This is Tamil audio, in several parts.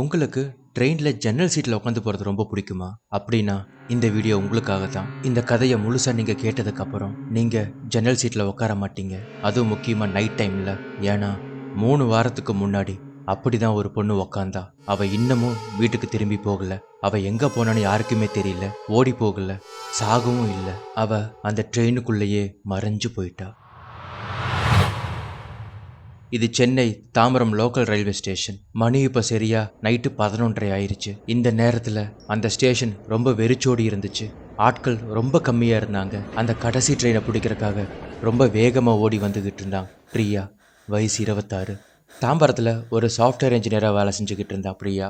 உங்களுக்கு ட்ரெயினில் ஜன்னல் சீட்டில் உட்காந்து போகிறது ரொம்ப பிடிக்குமா? அப்படின்னா இந்த வீடியோ உங்களுக்காக தான் இந்த கதையை முழுசாக நீங்கள் கேட்டதுக்கப்புறம் நீங்கள் ஜன்னல் சீட்டில் உட்கார மாட்டீங்க. அதுவும் முக்கியமாக நைட் டைமில் ஏன்னா மூணு வாரத்துக்கு முன்னாடி அப்படி தான் ஒரு பொண்ணு உக்காந்தா. அவ இன்னமும் வீட்டுக்கு திரும்பி போகல. அவ எங்க போனான்னு யாருக்குமே தெரியல. ஓடி போகல. சாகவும் இல்லை. அவ அந்த ட்ரெயினுக்குள்ளேயே மறைஞ்சு போயிட்டா. இது Chennai Tambaram local railway station. மணி இப்போ சரியா நைட்டு பதினொன்றரை ஆயிருச்சு. இந்த நேரத்தில் அந்த ஸ்டேஷன் ரொம்ப வெறிச்சோடி இருந்துச்சு. ஆட்கள் ரொம்ப கம்மியாக இருந்தாங்க. அந்த கடைசி ட்ரெயினை பிடிக்கிறதுக்காக ரொம்ப வேகமாக ஓடி வந்துக்கிட்டு இருந்தான் பிரியா. வயசு இருபத்தாறு. தாம்பரத்தில் ஒரு சாஃப்ட்வேர் இன்ஜினியராக வேலை செஞ்சுக்கிட்டு இருந்தா பிரியா.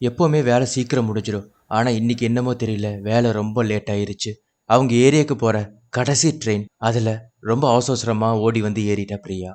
எப்போவுமே வேலை சீக்கிரம் முடிஞ்சிடும் ஆனால் இன்னைக்கு என்னமோ தெரியல வேலை ரொம்ப லேட் ஆயிருச்சு. அவங்க ஏரியாவுக்கு போகிற கடைசி ட்ரெயின் அதில் ரொம்ப அவசரமாக ஓடி வந்து ஏறிட்டா பிரியா.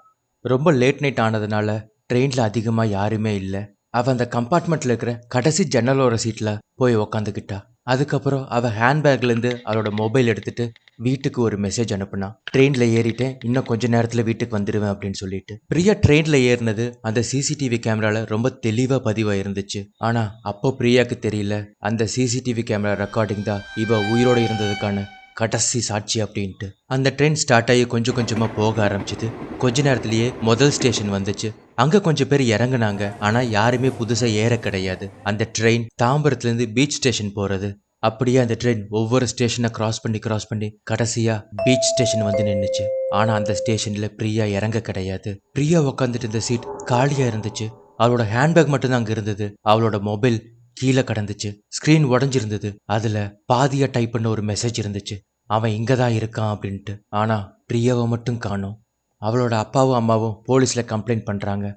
ரொம்ப லேட் நைட் ஆனதுனால ட்ரெயினில் அதிகமாக யாருமே இல்லை. அவள் அந்த கம்பார்ட்மெண்ட்டில் இருக்கிற கடைசி ஜன்னலோட சீட்டில் போய் உக்காந்துக்கிட்டா. அதுக்கப்புறம் அவள் ஹேண்ட்பேக்லேருந்து அவளோட மொபைல் எடுத்துட்டு வீட்டுக்கு ஒரு மெசேஜ் அனுப்புனா ட்ரெயினில் ஏறிட்டேன் இன்னும் கொஞ்ச நேரத்தில் வீட்டுக்கு வந்துடுவேன் அப்படின்னு சொல்லிட்டு. பிரியா ட்ரெயினில் ஏறினது அந்த சிசிடிவி கேமராவில் ரொம்ப தெளிவாக பதிவாக இருந்துச்சு ஆனால் அப்போ பிரியாவுக்கு தெரியல அந்த சிசிடிவி கேமரா ரெக்கார்டிங் தான் இவ உயிரோடு இருந்ததுக்கான கடைசி சாட்சி அப்படின்ட்டு. அந்த ட்ரெயின் ஸ்டார்ட் ஆகி கொஞ்சம் கொஞ்சமாக போக ஆரம்பிச்சது. கொஞ்ச நேரத்திலேயே முதல் ஸ்டேஷன் வந்துச்சு. அங்கே கொஞ்சம் பேர் இறங்குனாங்க. ஆனால் யாருமே புதுசாக ஏற கிடையாது. அந்த ட்ரெயின் தாம்பரத்துலேருந்து பீச் ஸ்டேஷன் போகிறது அப்படியே அந்த ட்ரெயின் ஒவ்வொரு ஸ்டேஷனை கிராஸ் பண்ணி கிராஸ் பண்ணி கடைசியா பீச் ஸ்டேஷன் வந்து நின்றுச்சு ஆனால் அந்த ஸ்டேஷனில் பிரியா இறங்க கிடையாது. பிரியா உட்காந்துட்டு இருந்த சீட் காலியாக இருந்துச்சு. அவளோட ஹேண்ட்பேக் மட்டும்தான் அங்கே இருந்தது. அவளோட மொபைல் கீழே கடந்துச்சு. ஸ்க்ரீன் உடஞ்சிருந்தது. அதில் பாதியாக டைப் பண்ண ஒரு மெசேஜ் இருந்துச்சு. அவன் இங்கே தான் இருக்கான் அப்படின்ட்டு. ஆனால் பிரியாவை மட்டும் காணும். அவளோட அப்பாவும் அம்மாவும் போலீஸில் கம்ப்ளைண்ட் பண்ணுறாங்க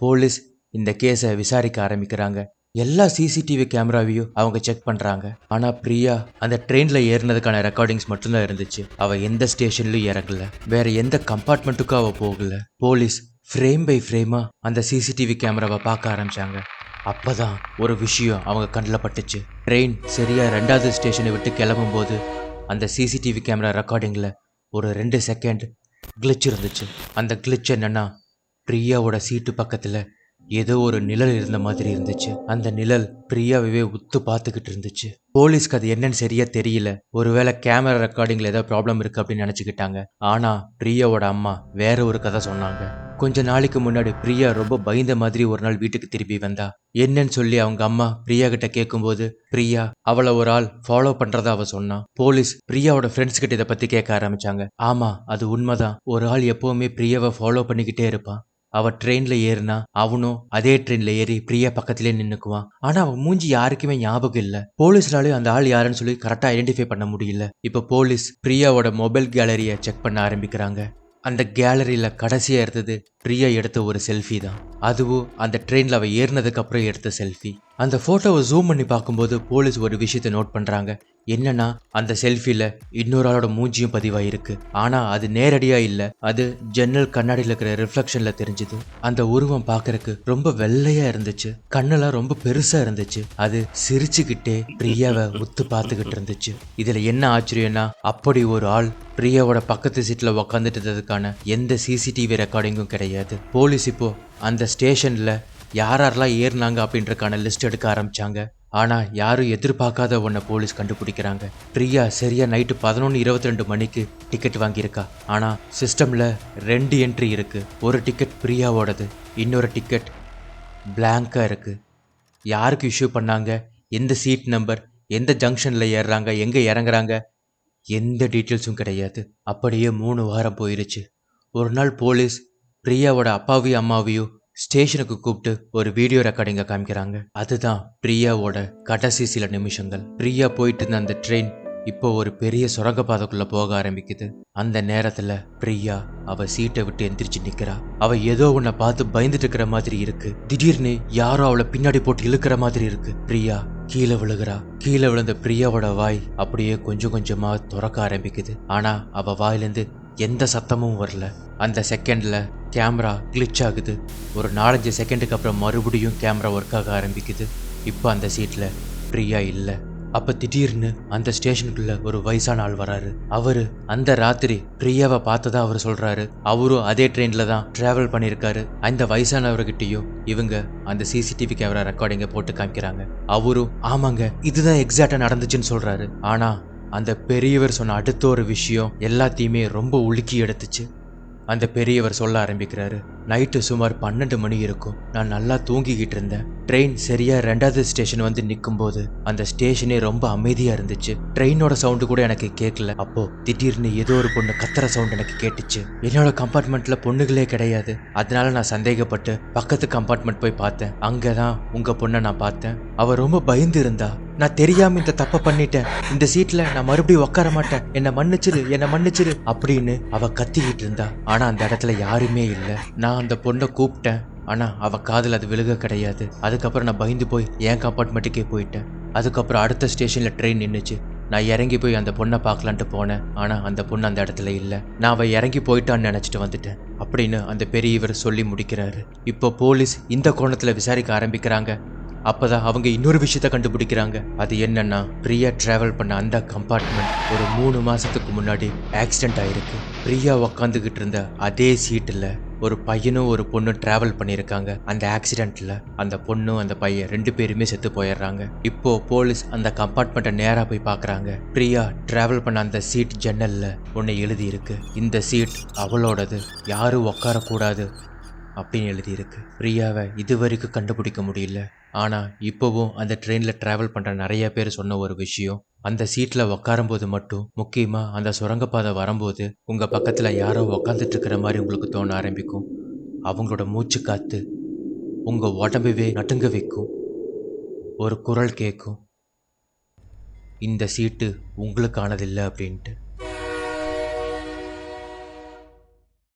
போலீஸ் இந்த கேஸை விசாரிக்க ஆரம்பிக்கிறாங்க. எல்லா சிசிடிவி கேமராவையும் அவங்க செக் பண்ணுறாங்க ஆனால் பிரியா அந்த ட்ரெயினில் ஏறினதுக்கான ரெக்கார்டிங்ஸ் மட்டும்தான் இருந்துச்சு. அவள் எந்த ஸ்டேஷன்லையும் இறங்கல. வேற எந்த கம்பார்ட்மெண்ட்டுக்கும் அவள் போகல. போலீஸ் ஃப்ரேம் பை ஃப்ரேமாக அந்த சிசிடிவி கேமராவை பார்க்க அப்போ தான் ஒரு விஷயம் அவங்க கண்ணில் பட்டுச்சு. ட்ரெயின் சரியாக ரெண்டாவது ஸ்டேஷனை விட்டு கிளம்பும்போது அந்த சிசிடிவி கேமரா ரெக்கார்டிங்கில் ஒரு ரெண்டு செகண்ட் கிளிச் இருந்துச்சு. அந்த கிளிச் என்னென்னா பிரியாவோட சீட்டு பக்கத்தில் ஏதோ ஒரு நிழல் இருந்த மாதிரி இருந்துச்சு. அந்த நிழல் பிரியாவே உத்து பார்த்துக்கிட்டு இருந்துச்சு. போலீஸ்க்கு அது என்னன்னு சரியா தெரியல. ஒருவேளை கேமரா ரெக்கார்டிங்ல ஏதோ ப்ராப்ளம் இருக்கு அப்படின்னு நினைச்சுக்கிட்டாங்க. ஆனா பிரியாவோட அம்மா வேற ஒரு கதை சொன்னாங்க. கொஞ்ச நாளைக்கு முன்னாடி பிரியா ரொம்ப பயந்த மாதிரி ஒரு நாள் வீட்டுக்கு திரும்பி வந்தா. என்னன்னு சொல்லி அவங்க அம்மா பிரியா கிட்ட கேட்கும்போது பிரியா அவளை ஒரு ஆள் ஃபாலோ பண்றதா அவ சொன்னா. போலீஸ் பிரியாவோட ஃப்ரெண்ட்ஸ் கிட்ட இதை பத்தி கேட்க ஆரம்பிச்சாங்க. ஆமா அது உண்மைதான். ஒரு ஆள் எப்பவுமே பிரியாவை ஃபாலோ பண்ணிக்கிட்டே இருப்பான். அவ ட்ரெயின்ல ஏறினா அவனும் அதே ட்ரெயின்ல ஏறி பிரியா பக்கத்திலே நின்னுக்குவான். ஆனா அவன் மூஞ்சி யாருக்குமே ஞாபகம் இல்ல. போலீஸ்னாலையும் அந்த ஆள் யாருன்னு சொல்லி கரெக்டா ஐடென்டிஃபை பண்ண முடியல. இப்ப போலீஸ் பிரியாவோட மொபைல் கேலரியை செக் பண்ண ஆரம்பிக்கிறாங்க. அந்த கேலரியில கடைசியா இருந்தது பிரியா எடுத்த ஒரு செல்ஃபி தான். அதுவும் அந்த ட்ரெயின்ல அவ ஏறினதுக்கு அப்புறம் எடுத்த செல்ஃபி அந்த போட்டோவை ஜூம் பண்ணி பார்க்கும்போது போலீஸ் ஒரு விஷயத்தை நோட் பண்றாங்க. என்னன்னா அந்த செல்ஃபில இன்னொரு ஆளோட மூஞ்சியும் பதிவாயிருக்கு. ஆனா அது நேரடியா இல்ல. அது ஜன்னல் கண்ணாடியில் இருக்கிற ரிஃப்ளெக்ஷன்ல தெரிஞ்சுது. அந்த உருவம் பார்க்கறக்கு ரொம்ப வெள்ளையா இருந்துச்சு. கண்ணெல்லாம் ரொம்ப பெருசா இருந்துச்சு. அது சிரிச்சுக்கிட்டே பிரியாவை உத்து பார்த்துக்கிட்டு இருந்துச்சு. இதுல என்ன ஆச்சரியம்னா அப்படி ஒரு ஆள் பிரியாவோட பக்கத்து சீட்ல உக்காந்துட்டதுக்கான எந்த சிசிடிவி ரெக்கார்டிங்கும் கிடையாது. போலீஸ் இப்போ அந்த ஸ்டேஷன்ல யார் யாரெல்லாம் ஏறினாங்க அப்படின்றக்கான லிஸ்ட் எடுக்க ஆரம்பிச்சாங்க. ஆனால் யாரும் எதிர்பார்க்காத ஒன்றை போலீஸ் கண்டுபிடிக்கிறாங்க. பிரியா சரியா நைட்டு பதினொன்று இருபத்தி ரெண்டு மணிக்கு டிக்கெட் வாங்கியிருக்கா. ஆனால் சிஸ்டமில் ரெண்டு என்ட்ரி இருக்குது ஒரு டிக்கெட் பிரியாவோடது இன்னொரு டிக்கெட் பிளாங்காக இருக்குது யாருக்கு இஷ்யூ பண்ணாங்க? எந்த சீட் நம்பர் எந்த ஜங்ஷனில் ஏறுறாங்க? எங்கே இறங்குறாங்க? எந்த டீட்டெயில்ஸும் கிடையாது. அப்படியே மூணு வாரம் போயிடுச்சு ஒரு நாள் போலீஸ் பிரியாவோட அப்பாவையும் அம்மாவையும் ஸ்டேஷனுக்கு கூப்பிட்டு ஒரு வீடியோ ரெக்கார்டிங்கை காமிக்கிறாங்க. அதுதான் பிரியாவோட கடைசி சில நிமிஷங்கள். பிரியா போயிட்டு இருந்த அந்த ட்ரெயின் இப்போ ஒரு பெரிய சுரங்கப்பாதைக்குள்ள போக ஆரம்பிக்குது. அந்த நேரத்துல பிரியா அவ சீட்டை விட்டு எந்திரிச்சு நிக்கிறா. அவ ஏதோ உன்னை பார்த்து பயந்துட்டு இருக்கிற மாதிரி இருக்கு. திடீர்னு யாரோ அவளை பின்னாடி போட்டு இழுக்கிற மாதிரி இருக்கு. பிரியா கீழே விழுகிறா. கீழே விழுந்த பிரியாவோட வாய் அப்படியே கொஞ்சம் கொஞ்சமா துறக்க ஆரம்பிக்குது. ஆனா அவ வாயிலிருந்து எந்த சத்தமும் வரல. அந்த செகண்ட்ல கேமரா கிளிச் ஆகுது. ஒரு நாலஞ்சு செகண்டுக்கு அப்புறம் மறுபடியும் கேமரா ஒர்க் ஆக ஆரம்பிக்குது. இப்போ அந்த சீட்டில் ஃப்ரீயாக இல்லை. அப்போ திடீர்னு அந்த ஸ்டேஷனுக்குள்ள ஒரு வயசான ஆள் வராரு. அவரு அந்த ராத்திரி பிரியாவை பார்த்ததா அவர் சொல்றாரு. அவரும் அதே ட்ரெயின்ல தான் டிராவல் பண்ணியிருக்காரு. அந்த வயசானவர்கிட்டயும் இவங்க அந்த சிசிடிவி கேமரா ரெக்கார்டிங்கை போட்டு காமிக்கிறாங்க. அவரும் ஆமாங்க இதுதான் எக்ஸாக்டா நடந்துச்சுன்னு சொல்றாரு. ஆனா அந்த பெரியவர் சொன்ன அடுத்த ஒரு விஷயம் எல்லாத்தையுமே ரொம்ப உலுக்கி எடுத்துச்சு. அந்த பெரியவர் சொல்ல ஆரம்பிக்கிறாரு நைட்டு சுமார் பன்னெண்டு மணி இருக்கும். நான் நல்லா தூங்கிக்கிட்டு இருந்தேன். ட்ரெயின் சரியா ரெண்டாவது ஸ்டேஷன் வந்து நிற்கும்போது அந்த ஸ்டேஷனே ரொம்ப அமைதியா இருந்துச்சு. ட்ரெயினோட சவுண்டு கூட எனக்கு கேட்கல. அப்போ திடீர்னு ஏதோ ஒரு பொண்ணு கத்துற சவுண்ட் எனக்கு கேட்டுச்சு. என்னோட கம்பார்ட்மெண்ட்ல பொண்ணுகளே கிடையாது. அதனால நான் சந்தேகப்பட்டு பக்கத்து கம்பார்ட்மெண்ட் போய் பார்த்தேன். அங்கதான் உங்க பொண்ணை நான் பார்த்தேன். அவ ரொம்ப பயந்து இருந்தா நான் தெரியாம இந்த தப்பை பண்ணிட்டேன். இந்த சீட்ல நான் மறுபடியும் உட்கார மாட்டேன். என்ன மன்னிச்சிரு என்ன மன்னிச்சிரு அப்படின்னு அவ கத்திக்கிட்டு இருந்தா. ஆனா அந்த இடத்துல யாருமே இல்ல. நான் அந்த பொண்ணை கூப்பிட்டேன். ஆனா அவ காதல் அது விழுக கிடையாது. அதுக்கப்புறம் நான் பயந்து போய் என் கம்பார்ட்மெண்ட்டுக்கே போயிட்டேன். அதுக்கப்புறம் அடுத்த ஸ்டேஷன்ல ட்ரெயின் நின்றுச்சு நான் இறங்கி போய் அந்த பொண்ணை பார்க்கலான்ட்டு போனேன். ஆனா அந்த பொண்ணு அந்த இடத்துல இல்ல. நான் அவ இறங்கி போயிட்டான்னு நினைச்சிட்டு வந்துட்டேன். அப்படின்னு அந்த பெரியவர் சொல்லி முடிக்கிறாரு. இப்போ போலீஸ் இந்த கோணத்துல விசாரிக்க ஆரம்பிக்கிறாங்க. அப்பதான் அவங்க இன்னொரு விஷயத்த கண்டுபிடிக்கிறாங்க. அது என்னன்னா பிரியா டிராவல் பண்ண அந்த கம்பார்ட்மெண்ட் ஒரு மூணு மாசத்துக்கு முன்னாடி ஆக்சிடென்ட் ஆயிருக்கு. பிரியா உக்காந்துக்கிட்டு இருந்த அதே சீட்டில் ஒரு பையனும் ஒரு பொண்ணும் டிராவல் பண்ணியிருக்காங்க. அந்த ஆக்சிடென்ட்ல அந்த பொண்ணும் அந்த பையன் ரெண்டு பேருமே செத்து போயிடுறாங்க. இப்போ போலீஸ் அந்த கம்பார்ட்மெண்ட்டை நேராக போய் பார்க்குறாங்க பிரியா டிராவல் பண்ண அந்த சீட் ஜன்னலில் ஒன்று எழுதி இருக்கு இந்த சீட் அவளோடது. யாரும் உட்காரக்கூடாது அப்படின்னு எழுதியிருக்கு. பிரியாவை இது வரைக்கும் கண்டுபிடிக்க முடியல. ஆனால் இப்போவும் அந்த ட்ரெயினில் ட்ராவல் பண்ணுற நிறைய பேர் சொன்ன ஒரு விஷயம் அந்த சீட்டில் உட்காரும்போது மட்டும் முக்கியமாக அந்த சுரங்கப்பாதை வரும்போது உங்கள் பக்கத்தில் யாரோ உக்காந்துட்டு இருக்கிற மாதிரி உங்களுக்கு தோண ஆரம்பிக்கும். அவங்களோட மூச்சு காற்று உங்கள் உடம்பவே நட்டுங்க வைக்கும். ஒரு குரல் கேட்கும் இந்த சீட்டு உங்களுக்கானதில்லை அப்படின்ட்டு.